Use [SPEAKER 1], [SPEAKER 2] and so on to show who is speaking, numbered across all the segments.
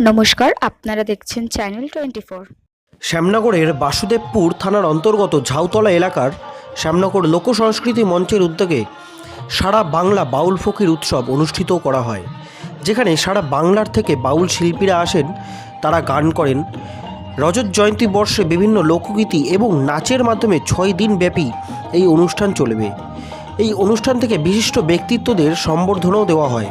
[SPEAKER 1] নমস্কার আপনারা দেখছেন চ্যানেল টোয়েন্টি ফোর
[SPEAKER 2] শ্যামনগরের বাসুদেবপুর থানার অন্তর্গত ঝাউতলা এলাকার শ্যামনগর লোক সংস্কৃতি মঞ্চের উদ্যোগে সারা বাংলা বাউল ফকির উৎসব অনুষ্ঠিত করা হয়। যেখানে সারা বাংলার থেকে বাউল শিল্পীরা আসেন তারা গান করেন। রজত জয়ন্তী বর্ষে বিভিন্ন লোকগীতি এবং নাচের মাধ্যমে ছয় দিন ব্যাপী এই অনুষ্ঠান চলবে। এই অনুষ্ঠান থেকে বিশিষ্ট ব্যক্তিত্বদের সম্বর্ধনাও দেওয়া হয়।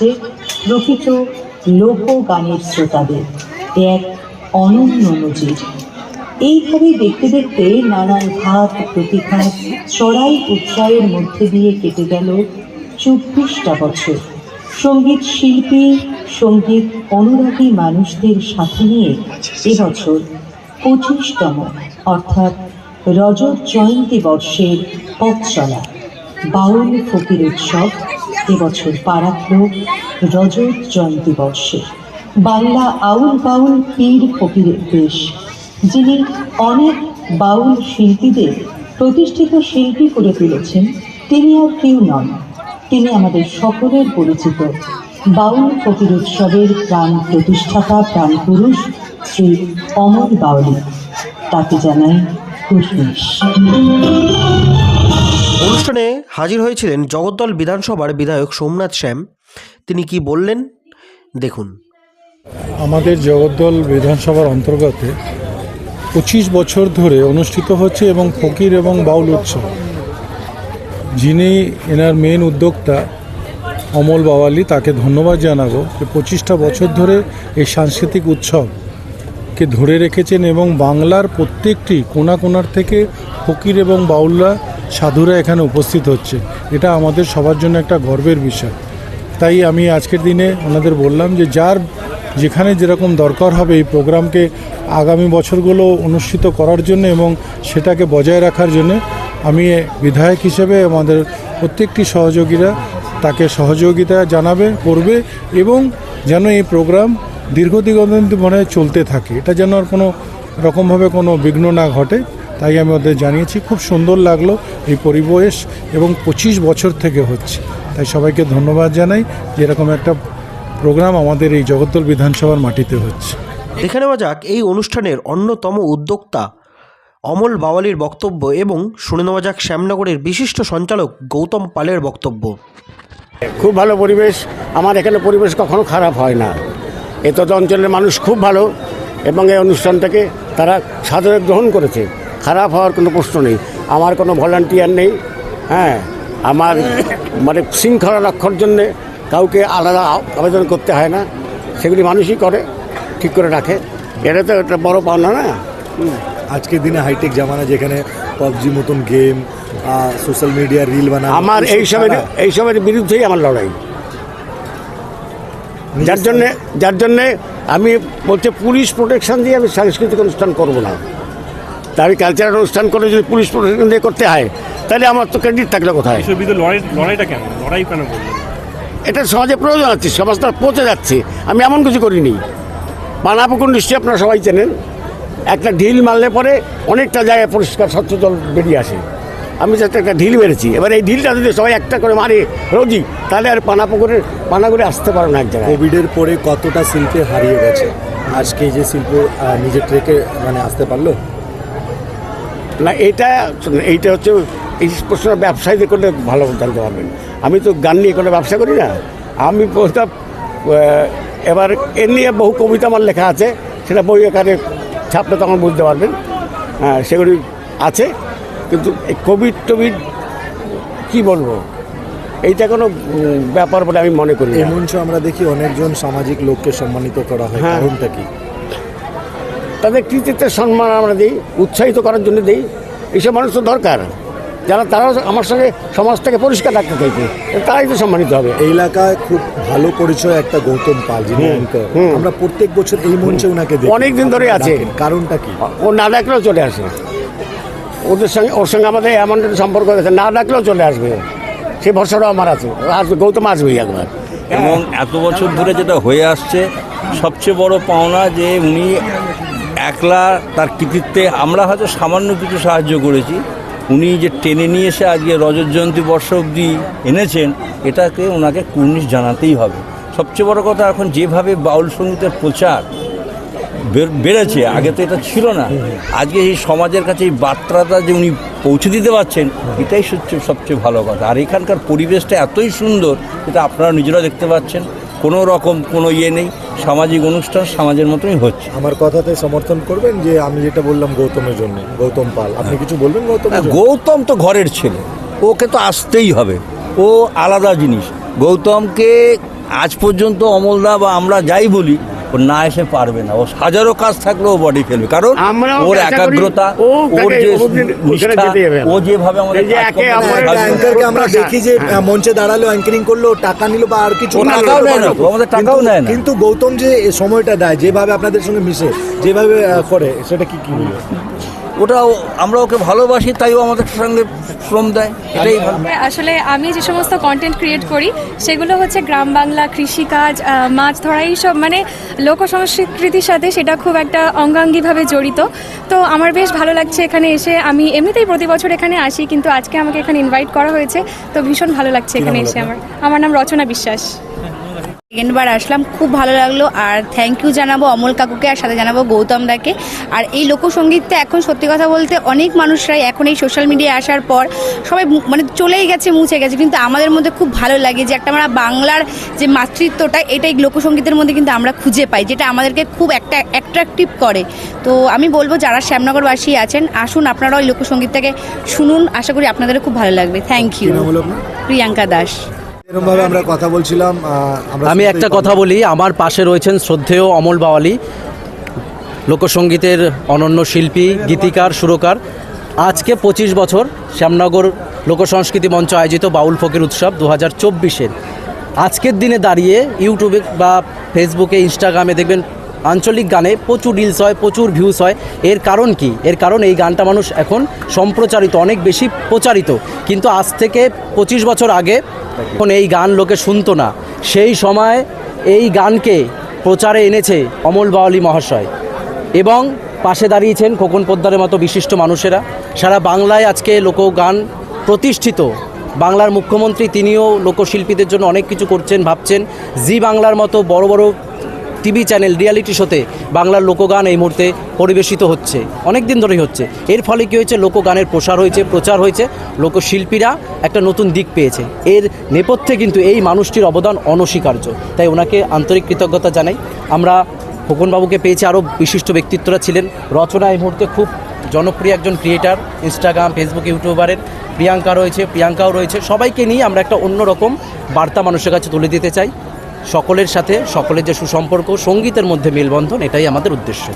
[SPEAKER 3] রেখেছে প্রকৃত লোকগানের শ্রোতাদের। এক অনন্য নজির। এইভাবে দেখতে দেখতে নানান ঘাত প্রতিঘাত চড়াই উৎসাহের মধ্যে দিয়ে কেটে গেল চব্বিশটা বছর। সংগীত শিল্পী, সংগীত অনুরাগী মানুষদের সাথে নিয়ে এবছর পঁচিশতম, অর্থাৎ রজত জয়ন্তী বর্ষের পথ চলা বাউল ফকির উৎসব এবছর পারাক্র রজত জয়ন্তী বর্ষে। বাংলা আউল বাউল পীর ফকিরের দেশ, যিনি অনেক বাউল শিল্পীদের প্রতিষ্ঠিত শিল্পী করে তুলেছেন, তিনি আর কেউ নন। তিনি আমাদের সকলের পরিচিত। বাউল ফকির উৎসবের প্রাণ প্রতিষ্ঠাতা প্রাণ পুরুষ শ্রী অমর বাউলি। তাকে জানাই কুশমিশ
[SPEAKER 2] অনুষ্ঠানে হাজির হয়েছিলেন জগদ্দল বিধানসভার বিধায়ক সোমনাথ শ্যাম। তিনি কি বললেন? দেখুন।
[SPEAKER 4] আমাদের জগদ্দল বিধানসভার অন্তর্গত পঁচিশ বছর ধরে অনুষ্ঠিত হচ্ছে এবং ফকির এবং বাউল উৎসব। যিনি এনার মেন উদ্যোক্তা, অমল বাওয়ালি, তাকে ধন্যবাদ জানাব যে পঁচিশটা বছর ধরে এই সাংস্কৃতিক উৎসবকে ধরে রেখেছেন এবং বাংলার প্রত্যেকটি কোনা কোনার থেকে ফকির এবং বাউলরা সাধুরা এখানে উপস্থিত হচ্ছে। এটা আমাদের সবার জন্য একটা গর্বের বিষয়। তাই আমি আজকের দিনে ওনাদের বললাম যে যার যেখানে যেরকম দরকার হবে এই প্রোগ্রামকে আগামী বছরগুলো অনুষ্ঠিত করার জন্য এবং সেটাকে বজায় রাখার জন্য আমি বিধায়ক হিসেবে আমাদের প্রত্যেকটি সহযোগীরা তাকে সহযোগিতা জানাবে, করবে এবং যেন এই প্রোগ্রাম দীর্ঘদিগন্ত মানে চলতে থাকে। এটা যেন আর কোনো রকমভাবে কোনো বিঘ্ন না ঘটে। তাই আমি ওদের জানিয়েছি খুব সুন্দর লাগল এই পরিবেশ এবং পঁচিশ বছর থেকে হচ্ছে। তাই সবাইকে ধন্যবাদ জানাই যে এরকম একটা প্রোগ্রাম আমাদের এই জগদ্দল বিধানসভার মাটিতে হচ্ছে।
[SPEAKER 2] দেখে নেওয়া যাক এই অনুষ্ঠানের অন্যতম উদ্যোক্তা অমল বাওয়ালির বক্তব্য এবং শুনে নেওয়া যাক শ্যামনগরের বিশিষ্ট সঞ্চালক গৌতম পালের বক্তব্য।
[SPEAKER 5] খুব ভালো পরিবেশ আমার এখানে পরিবেশ কখনো খারাপ হয় না। এত অঞ্চলের মানুষ খুব ভালো এবং এই অনুষ্ঠানটাকে তারা সাদরে গ্রহণ করেছে। খারাপ হওয়ার কোনো প্রশ্ন নেই। আমার কোনো ভলান্টিয়ার নেই হ্যাঁ। আমার মানে শৃঙ্খলা রক্ষার জন্যে কাউকে আলাদা আবেদন করতে হয় না। সেগুলি মানুষই করে ঠিক করে রাখে। এটা তো একটা বড় পাওনা না?
[SPEAKER 6] আজকের দিনে হাইটেক জামানা যেখানে পাবজি মতন গেম সোশ্যাল মিডিয়া রিল বানা
[SPEAKER 5] আমার এইসবের এইসবের বিরুদ্ধেই আমার লড়াই। যার জন্যে যার জন্যে আমি বলছে পুলিশ প্রোটেকশন দিয়ে আমি সাংস্কৃতিক অনুষ্ঠান করব না। তা আমি কালচারাল অনুষ্ঠান করে যদি পুলিশ প্রোটেকশন দিয়ে করতে হয় তাহলে আমার তো ক্রেডিট থাকলে কোথায়?
[SPEAKER 7] এসব লড়াইটা কেন? লড়াই কেন
[SPEAKER 5] এটা সমাজে প্রয়োজন আছে সমাজটা পচে যাচ্ছে। আমি এমন কিছু করিনি। পানাপুকুর নিশ্চয়ই আপনারা সবাই চেনেন। একটা ঢিল মারলে পরে অনেকটা জায়গায় পরিষ্কার স্বচ্ছ জল বেরিয়ে আসে। আমি যাতে একটা ঢিল মেরেছি। এবার এই ঢিলটা যদি সবাই একটা করে মারে রোজই তাহলে আর পানাপুকুরের পানাগুড়ে আসতে পারে না এক জায়গায়।
[SPEAKER 6] কোভিডের পরে কতটা শিল্পে হারিয়ে গেছে? আজকে যে শিল্প নিজের ট্রেকে মানে আসতে পারল?
[SPEAKER 5] না এটা এইটা হচ্ছে এই প্রশ্ন ব্যবসায়ীদের করলে ভালো জানতে পারবেন আমি তো গান নিয়ে কোনো ব্যবসা করি না। আমি প্রস্তাব এবার এর নিয়ে বহু কবিতা আমার লেখা আছে সেটা বই আকারে ছাপলে তখন বুঝতে পারবেন। হ্যাঁ সেগুলি আছে কিন্তু এই কোভিড টোভিড কী বলব? এইটা কোনো ব্যাপার বলে আমি মনে করি
[SPEAKER 6] এই
[SPEAKER 5] না।
[SPEAKER 6] মঞ্চে আমরা দেখি অনেকজন সামাজিক লোককে সম্মানিত করা হয়
[SPEAKER 5] হ্যাঁ।
[SPEAKER 6] কারণটা কি?
[SPEAKER 5] তাদের কৃতিত্বের সম্মান আমরা দিই উৎসাহিত করার জন্য দিই। এইসব মানুষ তো দরকার। যারা তারা আমার সঙ্গে সমাজটাকে পরিষ্কার রাখতে চাইছে তারাই তো সম্মানিত হবে।
[SPEAKER 6] এই এলাকায় খুব ভালো পরিচয় একটা গৌতম পাল যিনি। আমরা প্রত্যেক বছর এই মঞ্চে ওনাকে
[SPEAKER 5] অনেক দিন ধরে আছে।
[SPEAKER 6] কারণটা কি?
[SPEAKER 5] ও না ডাকলেও চলে আসে। ওদের সঙ্গে ওর সঙ্গে আমাদের এমন একটা সম্পর্ক আছে না ডাকলেও চলে আসবে। সে ভরসাটাও আমার আছে। আসবে গৌতম আসবেই একবার।
[SPEAKER 8] এবং এত বছর ধরে যেটা হয়ে আসছে সবচেয়ে বড় পাওনা যে উনি একলা তার কৃতিত্বে আমরা হয়তো সামান্য কিছু সাহায্য করেছি। উনি যে টেনে নিয়ে এসে আজকে রজত জয়ন্তী বর্ষ অবধি এনেছেন, এটাকে ওনাকে কুর্নিশ জানাতেই হবে। সবচেয়ে বড় কথা, এখন যেভাবে বাউল সঙ্গীতের প্রচার বেড়েছে, আগে তো এটা ছিল না। আজকে এই সমাজের কাছে এই বার্তাটা যে উনি পৌঁছে দিতে পারছেন, এটাই সবচেয়ে সবচেয়ে ভালো কথা। আর এখানকার পরিবেশটা এতই সুন্দর এটা আপনারা নিজেরা দেখতে পাচ্ছেন, কোনো রকম কোনো ইয়ে নেই। সামাজিক অনুষ্ঠান সমাজের মতোই হচ্ছে।
[SPEAKER 6] আমার কথাতে সমর্থন করবেন যে আমি যেটা বললাম গৌতমের জন্য গৌতম পাল। আপনি কিছু বলবেন গৌতম
[SPEAKER 8] গৌতম তো ঘরের ছেলে। ওকে তো আসতেই হবে। ও আলাদা জিনিস। গৌতমকে আজ পর্যন্ত অমলদা বা আমরা যাই বলি না এসে পারবে না ও হাজারো কাজ থাকলেও বডি ফেলবে কারণ ওর একাগ্রতা ওর যে নিষ্ঠা। ও যেভাবে আমাদের
[SPEAKER 5] আমার।
[SPEAKER 6] অ্যাঙ্কারকে দেখি যে মঞ্চে দাঁড়াল অ্যাঙ্কারিং করল টাকা নিল বা আর কিছু
[SPEAKER 8] টাকাও নেয় না, আমাদের টাকাও নেয় না।
[SPEAKER 6] কিন্তু গৌতম যে সময়টা দেয় যেভাবে আপনাদের সঙ্গে মিশে যেভাবে করে সেটা কি কি বলব
[SPEAKER 8] ওটা আমরা ওকে ভালোবাসি তাই ও আমাদের সঙ্গে শ্রম দেয় এটাই ভালো।
[SPEAKER 9] আসলে আমি যে সমস্ত কন্টেন্ট ক্রিয়েট করি সেগুলো হচ্ছে গ্রাম বাংলা কৃষিকাজ মাছ ধরা এইসব মানে লোক সংস্কৃতির সাথে সেটা খুব একটা অঙ্গাঙ্গিভাবে জড়িত। তো আমার বেশ ভালো লাগছে এখানে এসে আমি এমনিতেই প্রতি বছর এখানে আসি কিন্তু আজকে আমাকে এখানে ইনভাইট করা হয়েছে তো ভীষণ ভালো লাগছে এখানে এসে আমার আমার নাম রচনা বিশ্বাস।
[SPEAKER 10] সেকেন্ডবার আসলাম খুব ভালো লাগল। আর থ্যাংক ইউ জানাব অমল কাকুকে আর সাথে জানাব গৌতম দাকে। আর এই লোকসঙ্গীতটা এখন সত্যি কথা বলতে অনেক মানুষরাই এখন এই সোশ্যাল মিডিয়ায় আসার পর সবাই মানে চলেই গেছে মুছে গেছে। কিন্তু আমাদের মধ্যে খুব ভালো লাগে যে একটা আমরা বাংলার যে মাতৃত্বটা এটাই লোকসঙ্গীতের মধ্যে কিন্তু আমরা খুঁজে পাই যেটা আমাদেরকে খুব একটা অ্যাট্রাকটিভ করে। তো আমি বলব যারা শ্যামনগরবাসী আছেন আসুন আপনারাও এই লোকসঙ্গীতটাকে শুনুন। আশা করি আপনাদেরও খুব ভালো লাগবে। Thank you Priyanka Das.
[SPEAKER 6] আমরা কথা বলছিলাম
[SPEAKER 11] আমি একটা কথা বলি আমার পাশে রয়েছেন শ্রদ্ধেয় অমল বাওয়ালি লোকসঙ্গীতের অনন্য শিল্পী গীতিকার সুরকার। আজকে পঁচিশ বছর শ্যামনগর লোকসংস্কৃতি মঞ্চ আয়োজিত বাউল ফকির উৎসব দু হাজার চব্বিশের। আজকের দিনে দাঁড়িয়ে ইউটিউবে বা ফেসবুকে ইনস্টাগ্রামে দেখবেন আঞ্চলিক গানে প্রচুর রিলস হয় প্রচুর ভিউজ হয়। এর কারণ কি? এর কারণ এই গানটা মানুষ এখন সম্প্রচারিত অনেক বেশি প্রচারিত। কিন্তু আজ থেকে পঁচিশ বছর আগে এখন এই গান লোকে শুনতো না। সেই সময় এই গানকে প্রচারে এনেছে অমল বাওয়ালি মহাশয়। এবং পাশে দাঁড়িয়েছেন খোকন পোদ্দারের মতো বিশিষ্ট মানুষেরা। সারা বাংলায় আজকে লোকগান প্রতিষ্ঠিত। বাংলার মুখ্যমন্ত্রী তিনিও লোকশিল্পীদের জন্য অনেক কিছু করছেন, ভাবছেন। জি বাংলার মতো বড় বড় টিভি চ্যানেল রিয়ালিটি শোতে বাংলার লোকগান এই মুহূর্তে পরিবেশিত হচ্ছে। অনেক দিন ধরেই হচ্ছে। এর ফলে কী হয়েছে? লোকগানের প্রসার হয়েছে, প্রচার হয়েছে। লোকশিল্পীরা একটা নতুন দিক পেয়েছে। এর নেপথ্যে কিন্তু এই মানুষটির অবদান অনস্বীকার্য। তাই ওনাকে আন্তরিক কৃতজ্ঞতা জানাই। আমরা খোকনবাবুকে পেয়েছি, আরও বিশিষ্ট ব্যক্তিত্বরা ছিলেন। রচনা এই মুহূর্তে খুব জনপ্রিয় একজন ক্রিয়েটার ইনস্টাগ্রাম ফেসবুক ইউটিউবারের। প্রিয়াঙ্কা রয়েছে, প্রিয়াঙ্কাও রয়েছে। সবাইকে নিয়ে আমরা একটা অন্যরকম বার্তা মানুষের কাছে তুলে দিতে চাই। সকলের সাথে, সকলের যে সুসম্পর্ক, সঙ্গীতের মধ্যে মেলবন্ধন, এটাই আমাদের উদ্দেশ্য।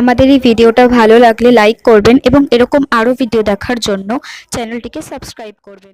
[SPEAKER 1] আমাদের এই ভিডিওটা ভালো লাগলে লাইক করবেন এবং এরকম আরও ভিডিও দেখার জন্য চ্যানেলটিকে সাবস্ক্রাইব করবেন।